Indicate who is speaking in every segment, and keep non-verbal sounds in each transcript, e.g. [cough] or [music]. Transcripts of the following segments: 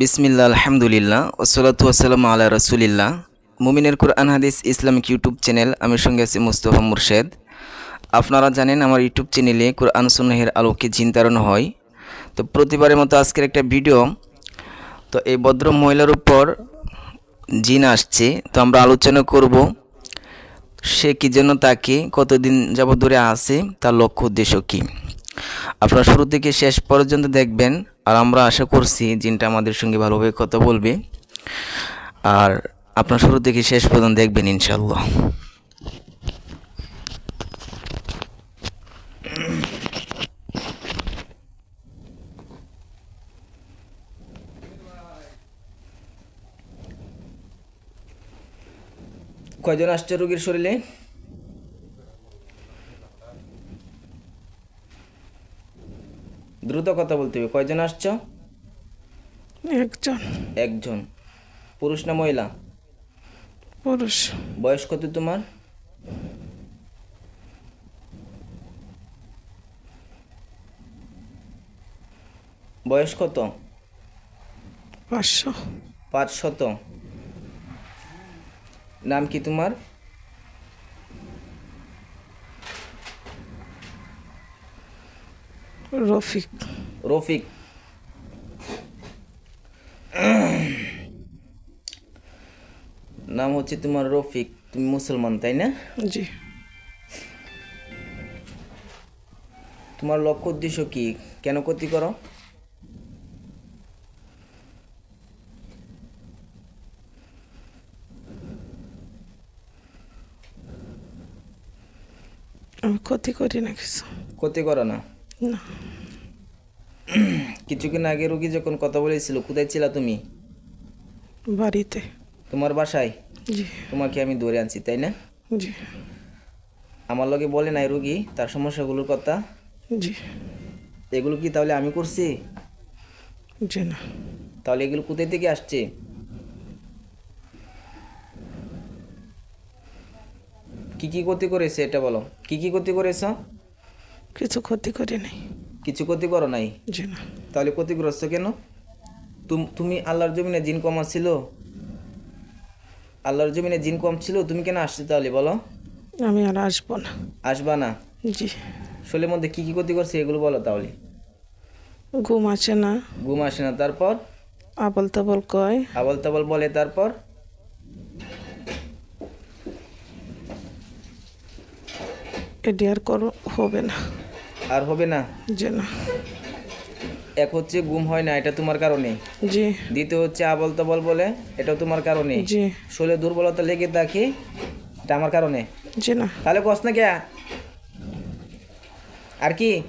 Speaker 1: বিসমিল্লা আলহামদুলিল্লাহ ওসলাতু আসসালাম আল্লাহ রসুলিল্লাহ। মুমিনের কুরআন, হাদিস ইসলামিক ইউটিউব চ্যানেল, আমি সঙ্গে আছি মুস্তফা মুর্শেদ। আপনারা জানেন আমার ইউটিউব চ্যানেলে কোরআন সুন্নাহের আলোকে চিন্তারণ হয়। তো প্রতিবারের মতো আজকের একটা ভিডিও। তো এই ভদ্র মহিলার উপর জিন আসছে। তো আমরা আলোচনা করব সে কি জন্য তাকে কতদিন যাবত ধরে আছে, তার লক্ষ্য উদ্দেশ্য কী। আপনারা শুরু থেকে শেষ পর্যন্ত দেখবেন। আর আমরা আশা করছি জিনটা আমাদের সঙ্গে ভালোভাবে কথা বলবে। আর আপনার শুরু থেকে শেষ পর্যন্ত দেখবেন ইনশাল্লাহ কয়জন আসছে রোগীর শরীরে? দ্রুত কথা বলতে হবে। কয়জন আসছো?
Speaker 2: একজন।
Speaker 1: একজন। পুরুষ না মহিলা?
Speaker 2: পুরুষ।
Speaker 1: বয়স কত তোমার? বয়স কত?
Speaker 2: পাঁচশো।
Speaker 1: পাঁচ শত নাম কি তোমার?
Speaker 2: রফিক।
Speaker 1: রফিক। নাম হচ্ছে তোমার রফিক তুমি মুসলমান তাই না?
Speaker 2: জি।
Speaker 1: তোমার লক্ষ্য উদ্দেশ্য কি? কেন ক্ষতি করো?
Speaker 2: আমি ক্ষতি করি না কিছু।
Speaker 1: ক্ষতি করো না। [clears throat] কিছুক্ষণ আগে রুগী যখন কথা বলেছিল কোথায় ছিলা তুমি?
Speaker 2: বাড়িতে।
Speaker 1: তোমার বাসায়?
Speaker 2: জি।
Speaker 1: তোমাকে আমি ধরে আনছি তাই না?
Speaker 2: জি।
Speaker 1: আমার লগে বলে নাই রুগী তার সমস্যাগুলোর কথা।
Speaker 2: জি।
Speaker 1: এগুলো কি তাহলে আমি করছি?
Speaker 2: জি না।
Speaker 1: তাহলে এগুলো কোথায় থেকে আসছে? কি কি ক্ষতি করেছে এটা বলো? কি কি ক্ষতি করেছ?
Speaker 2: কিছু ক্ষতি করি নাই।
Speaker 1: কিছু ক্ষতি করো নাই?
Speaker 2: জি না।
Speaker 1: তাহলে ক্ষতিগ্রস্ত কেন? তুম- আল্লাহর জমিনে জিন কম ছিল? আল্লাহর জমিনে জিন কম ছিল তুমি কেন আসছো তাহলে বলো?
Speaker 2: আমি আর আসব না।
Speaker 1: আসবা না?
Speaker 2: জি।
Speaker 1: শরীরের মধ্যে কি কি ক্ষতি করছে এগুলো বলো তাহলে।
Speaker 2: ঘুম আসে না।
Speaker 1: ঘুম আসে না তারপর?
Speaker 2: আবল তাবল কয়।
Speaker 1: আবল তাবল বলে তারপর?
Speaker 2: এটি আর কর হবে না।
Speaker 1: আর হবে না?
Speaker 2: জি না।
Speaker 1: এক হচ্ছে ঘুম হয় না এটা তোমার কারণে।
Speaker 2: জি।
Speaker 1: দ্বিতীয় হচ্ছে আবল তাবল বলে এটাও তোমার কারণে।
Speaker 2: জি।
Speaker 1: শরীরে দুর্বলতা লেগে থাকে এটা আমার কারণে।
Speaker 2: জি না।
Speaker 1: তাহলে কস না কে? আর কি?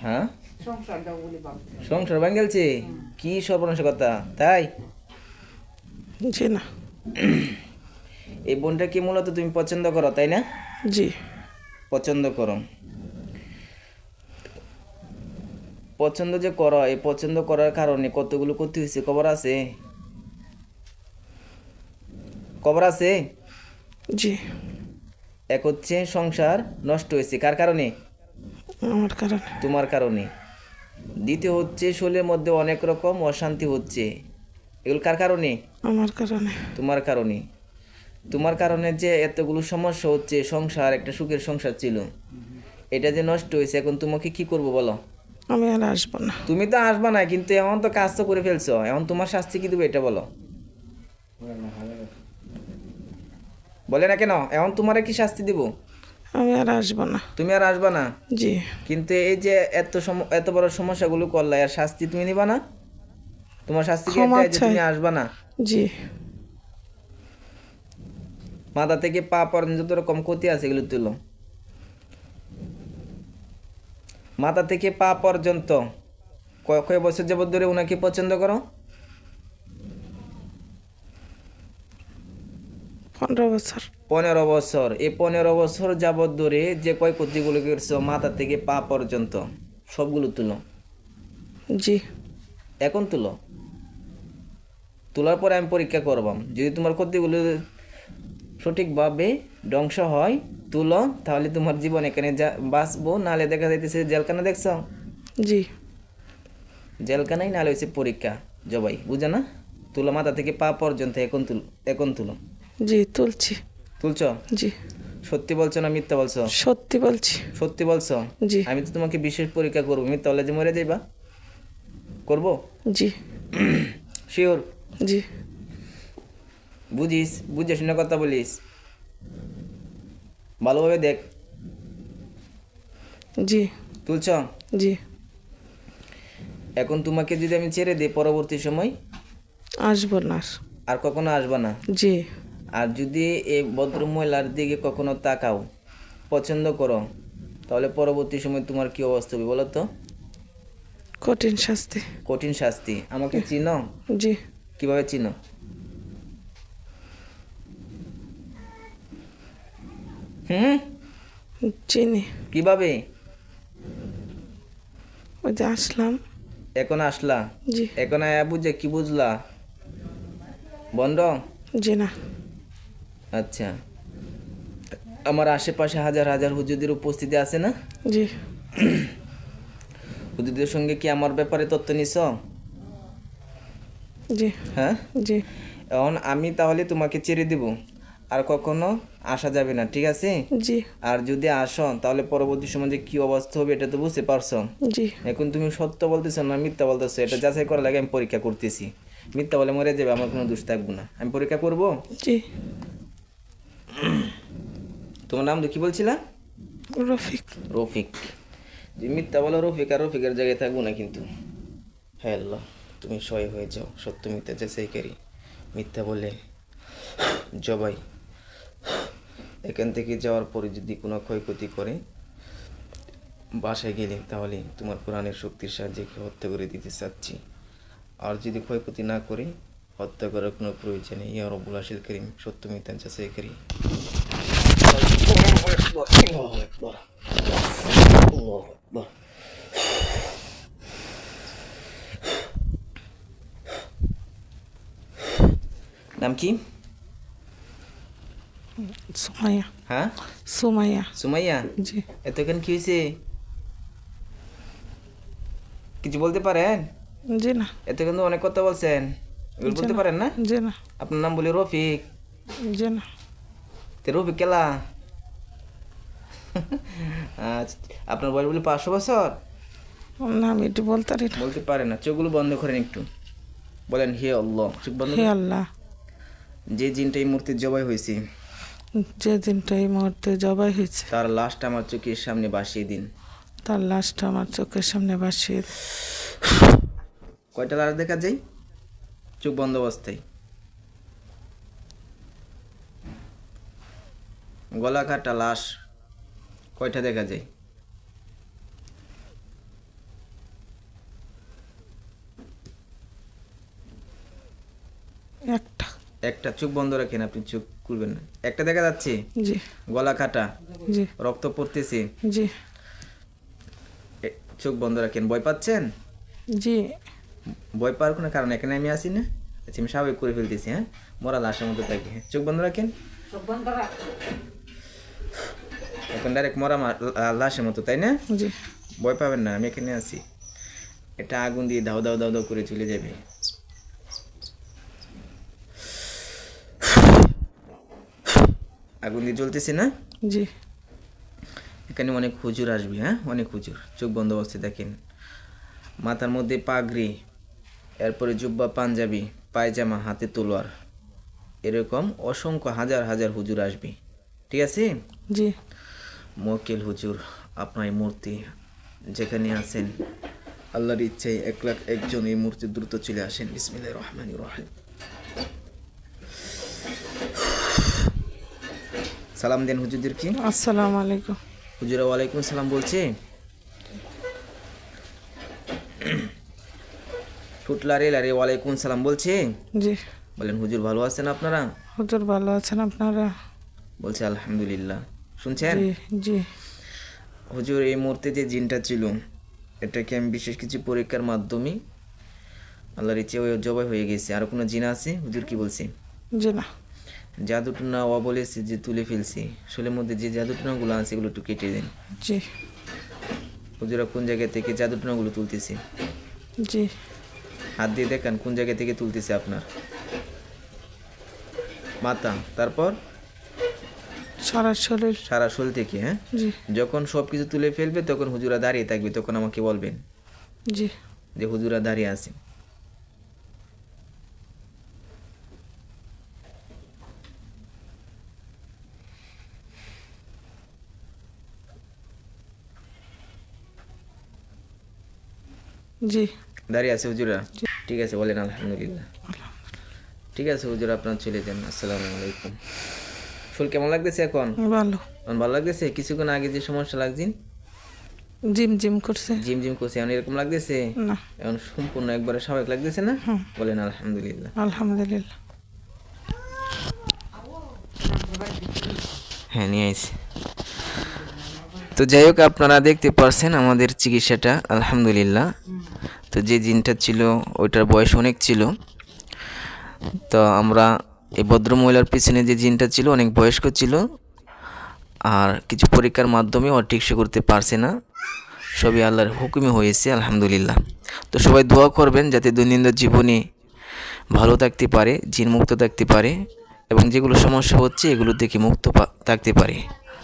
Speaker 1: হ্যাঁ? সংসার ভাঙ্গেলছে কি সর্বনাশের কথা? তাই?
Speaker 2: জি না।
Speaker 1: এই বোনটাকে মূলত তুমি পছন্দ করো তাই না?
Speaker 2: জি।
Speaker 1: পছন্দ করো। পছন্দ যে করো এই পছন্দ করার কারণে কতগুলো ক্ষতি হয়েছে খবর আছে? খবর আছে?
Speaker 2: জি।
Speaker 1: এক হচ্ছে সংসার নষ্ট হয়েছে কার কারণে?
Speaker 2: আমার কারণে।
Speaker 1: তোমার কারণে। দ্বিতীয় হচ্ছে শরীরের মধ্যে অনেক রকম অশান্তি হচ্ছে। এগুলো কার কারণে?
Speaker 2: আমার কারণে।
Speaker 1: তোমার কারণে। তোমার কারণে যে এতগুলো সমস্যা হচ্ছে সংসার একটা সুখের সংসার ছিল। এটা যে নষ্ট হয়েছে এখন তোমাকে কি করব বলো?
Speaker 2: আমি আর আসব না।
Speaker 1: তুমি তো আসবা না কিন্তু এখন তো কাজ তো করে ফেলছো। এখন তোমার শাস্তি কি দেবে এটা বলো? বলে না কেন? এখন তোমার কি শাস্তি দিব?
Speaker 2: আমি আর আসব না।
Speaker 1: তুমি আর আসবা না?
Speaker 2: জি।
Speaker 1: কিন্তু এই যে এত এত বড় সমস্যাগুলো করলা আর শাস্তি তুমি নিবা না? তোমার শাস্তি কি এটাই যে তুমি। আসবা না?
Speaker 2: জি।
Speaker 1: মাথা থেকে পা পর্যন্ত যত রকম ক্ষতি আছে এগুলো তুলো। মাথা থেকে পা পর্যন্ত। কয় কয় বছর যাবত ধরে ওনাকে পছন্দ করো?
Speaker 2: পনেরো বছর।
Speaker 1: পনেরো বছর। এই পনেরো বছর যাবত ধরে যে কয় ক্ষতিগুলো করছ মাথা থেকে পা পর্যন্ত সবগুলো তুলো।
Speaker 2: জি।
Speaker 1: এখন তুলো। তোলার পরে আমি পরীক্ষা করবাম। যদি তোমার ক্ষতিগুলো সঠিকভাবে ধ্বংস হয় তুলো তাহলে তোমার জীবন এখানে যা বাঁচবো নাহলে দেখা যাইতেছে জেলখানা দেখছ?
Speaker 2: জি।
Speaker 1: জেলখানাই নাহলে হয়েছে পরীক্ষা জবাই বুঝে না? তুলো মাথা থেকে পা পর্যন্ত এখন তুল এখন তুলো।
Speaker 2: জি তুলছি।
Speaker 1: তুলছ?
Speaker 2: জি।
Speaker 1: সত্যি বলছো না মিথ্যা বলছো?
Speaker 2: সত্যি বলছি।
Speaker 1: সত্যি বলছো?
Speaker 2: জি।
Speaker 1: আমি তো তোমাকে বিশেষ পরীক্ষা করব মিথ্যা বলে যে মরে যাইবা। করব?
Speaker 2: জি।
Speaker 1: শিওর
Speaker 2: জি।
Speaker 1: বুঝিস বুঝে শুনে কথা বলিস। ভালোভাবে দেখ।
Speaker 2: জি।
Speaker 1: তুলছ?
Speaker 2: জি।
Speaker 1: এখন তোমাকে যদি আমি ছেড়ে দিই পরবর্তী সময়?
Speaker 2: আসব না আর।
Speaker 1: কখনো আসবা না?
Speaker 2: জি।
Speaker 1: আর যদি এই ভদ্র মহিলার দিকে কখনো তাকাও পছন্দ করো তাহলে পরবর্তী সময় তোমার কি অবস্থা হবে বলো তো?
Speaker 2: কঠিন শাস্তি।
Speaker 1: কঠিন শাস্তি। আমাকে চিনো?
Speaker 2: জি।
Speaker 1: কীভাবে চিনো? হুম?
Speaker 2: চিনি।
Speaker 1: কীভাবে?
Speaker 2: ওই যে আসলাম।
Speaker 1: এখন আসলা?
Speaker 2: জি।
Speaker 1: এখন আয়া বুঝে কি বুঝলা? বন্ধ?
Speaker 2: জি না।
Speaker 1: আচ্ছা। আমার আশেপাশে হাজার হাজার হুজুরদের উপস্থিতি আছে না?
Speaker 2: জি।
Speaker 1: হুজুরদের সঙ্গে কি আমার ব্যাপারে তথ্য নিছ?
Speaker 2: জি
Speaker 1: হ্যাঁ?
Speaker 2: জি।
Speaker 1: এখন আমি তাহলে তোমাকে ছেড়ে দিব। আর কখনো আসা যাবে না ঠিক আছে?
Speaker 2: জি।
Speaker 1: আর যদি আসো তাহলে পরবর্তী সময় যে কি অবস্থা হবে এটা তো বুঝতে পারছ?
Speaker 2: জি।
Speaker 1: এখন তুমি সত্য বলতেছো না মিথ্যা বলতেছো? এটা যাচাই করার লাগে আমি পরীক্ষা করতেছি। মিথ্যা বলে মরে যাবে আমার কোনো দোষ থাকব না। আমি পরীক্ষা করব?
Speaker 2: জি।
Speaker 1: তোমার নাম তো কি বলছিলা?
Speaker 2: রফিক।
Speaker 1: রফিক। মিথ্যা বলো রফিক আর রফিকের জায়গায় থাকব না কিন্তু। হ্যাঁ আল্লাহ। তুমি সয় হয়ে যাও, সত্য মিথ্যা যাচাইকারী মিথ্যা বলে জবাই। এখান থেকে যাওয়ার পরে যদি কোনো ক্ষয়ক্ষতি করে বাসায় গেলে, তাহলে তোমার কোরআনের শক্তির সাহায্যে হত্যা করে দিতে চাচ্ছি। আর যদি ক্ষয়ক্ষতি না করে, হত্যা করার কোনো প্রয়োজন নেই। ইয়া রব্বুল আশিল করিম, সত্য মিথ্যা যাচাইকারী নাম কি
Speaker 2: সুমাইয়া
Speaker 1: হ্যাঁ
Speaker 2: সুমাইয়া
Speaker 1: সুমাইয়া
Speaker 2: জি
Speaker 1: এতক্ষণ কি হয়েছে কিছু বলতে পারেন
Speaker 2: জি না
Speaker 1: এতক্ষণ তো অনেক কথা বলছেন এগুলো বলতে পারেন না
Speaker 2: জি না
Speaker 1: আপনার নাম বলি রফিক
Speaker 2: জি না
Speaker 1: তে রফিক কেলা আচ্ছা আপনার বয়স বলি পাঁচশো বছর?
Speaker 2: না আমি এটি বলতে পারি না।
Speaker 1: বলতে পারে না। চোখগুলো বন্ধ করেন একটু। বলেন হে আল্লাহ বন্ধ
Speaker 2: হে আল্লাহ।
Speaker 1: যে জিনটা এই মূর্তির জবাই হয়েছে?
Speaker 2: যে দিনটা এই মুহূর্তে জবাই হয়েছে।
Speaker 1: তার লাশটা আমার চোখের সামনে বাসিয়ে দিন।
Speaker 2: তার লাশটা আমার চোখের সামনে বাসিয়ে
Speaker 1: কয়টা লাশ দেখা যায়? চোখ বন্ধ অবস্থায়। গলা কাটা লাশ কয়টা দেখা যায়?
Speaker 2: একটা
Speaker 1: চোখ বন্ধ রাখেন আপনি চোখ খুলবেন না। একটা দেখা যাচ্ছে
Speaker 2: জি।
Speaker 1: গলা কাটা
Speaker 2: জি।
Speaker 1: রক্ত পড়তেছে।
Speaker 2: জি।
Speaker 1: চোখ বন্ধ রাখেন ভয় পাচ্ছেন?
Speaker 2: জি।
Speaker 1: ভয় পাওয়ার কোনো কারণ এখানে আমি আসি না। আচ্ছা আমি স্বাভাবিক করে ফেলতেছি হ্যাঁ? মরা লাশের মতো থাকি হ্যাঁ? চোখ বন্ধ রাখেন? এখন ডাইরেক্ট মরা লাশের মতো তাই না?
Speaker 2: জি।
Speaker 1: ভয় পাবেন না আমি এখানে আছি। এটা আগুন দিয়ে দাও দাও দাও দাও করে চলে যাবে। আগুন দিয়ে জ্বলতেছে না?
Speaker 2: জি।
Speaker 1: এখানে অনেক হুজুর আসবে হ্যাঁ? অনেক হুজুর। চোখ বন্ধ অবস্থায় দেখেন। মাথার মধ্যে পাগড়ি এরপরে জুব্বা পাঞ্জাবি পায়জামা হাতে তলোয়ার। এরকম অসংখ্য হাজার হাজার হুজুর আসবে। ঠিক আছে?
Speaker 2: জি।
Speaker 1: মক্কেল হুজুর আপনার এই মূর্তি যেখানে আছেন আল্লাহর ইচ্ছায় এক লাখ একজন এই মূর্তি দ্রুত চলে আসেন। বিসমিল্লাহ রহমান রহিম। সালাম দেন হুজুরদের কি?
Speaker 2: আসসালামু আলাইকুম।
Speaker 1: হুজুরা ওয়ালাইকুম সালাম বলছে টুটলারে লারে ওয়ালাইকুম সালাম বলছে?
Speaker 2: জি।
Speaker 1: বলেন হুজুর ভালো আছেন আপনারা?
Speaker 2: হুজুর ভালো আছেন আপনারা?
Speaker 1: বলছে আলহামদুলিল্লাহ। শুনছেন?
Speaker 2: জি জি।
Speaker 1: হুজুর এই মুহূর্তে যে জিনটা ছিল এটাকে আমি বিশেষ কিছু পরীক্ষার মাধ্যমে আল্লাহর ইচ্ছে ওই জবাই হয়ে গেছে। আর কোনো জিন আছে? হুজুর কি বলছে?
Speaker 2: জি না
Speaker 1: জাদুটনা ও বলেছে যে তুলে ফেলছি শোলের মধ্যে যে জাদুটনাগুলো আছে এগুলো একটু কেটে দিন।
Speaker 2: জি।
Speaker 1: হুজুরা কোন জায়গা থেকে জাদুটনাগুলো তুলতেছে?
Speaker 2: জি।
Speaker 1: হাত দিয়ে দেখান কোন জায়গা থেকে তুলতেছে আপনার। মাথা তারপর?
Speaker 2: সারা শরীর
Speaker 1: সারা শরীর থেকে হ্যাঁ?
Speaker 2: জি।
Speaker 1: যখন সব কিছু তুলে ফেলবে তখন হুজুরা দাঁড়িয়ে থাকবে তখন আমাকে বলবেন।
Speaker 2: জি।
Speaker 1: যে হুজুরা দাঁড়িয়ে আছে।
Speaker 2: জি।
Speaker 1: দাঁড়িয়ে আছে হুজুরা? ঠিক আছে বলেন আলহামদুলিল্লাহ। ঠিক আছে হুজুরা আপনার চলে যান। আসসালামু আলাইকুম। ফুল কেমন লাগতেছে এখন?
Speaker 2: ভালো।
Speaker 1: এখন ভালো লাগতেছে? কিছুক্ষণ আগে যে সমস্যা লাগছেন
Speaker 2: জিম জিম করছে।
Speaker 1: জিম জিম করছে এখন এরকম লাগতেছে?
Speaker 2: না।
Speaker 1: এখন সম্পূর্ণ একবারে স্বাভাবিক লাগতেছে না? বলেন আলহামদুলিল্লাহ।
Speaker 2: আলহামদুলিল্লাহ।
Speaker 1: হ্যাঁ নিয়ে আইছি। তো যাই হোক, আপনারা দেখতে পারছেন আমাদের চিকিৎসাটা, আলহামদুলিল্লাহ। তো যে জিনটা ছিল, ওইটার বয়স অনেক ছিল। তো আমরা এই ভদ্রমহিলার পিছনে যে জিনটা ছিল, অনেক বয়স্ক ছিল। আর কিছু পরীক্ষার মাধ্যমে ও টিকসে করতে পারছে না। সবই আল্লাহর হুকুমে হয়েছে, আলহামদুলিল্লাহ। তো সবাই দোয়া করবেন যাতে দৈনন্দিন জীবনে ভালো থাকতে পারে জিন মুক্ত থাকতে পারে, এবং যেগুলো সমস্যা হচ্ছে, এগুলো থেকে মুক্ত থাকতে পারে।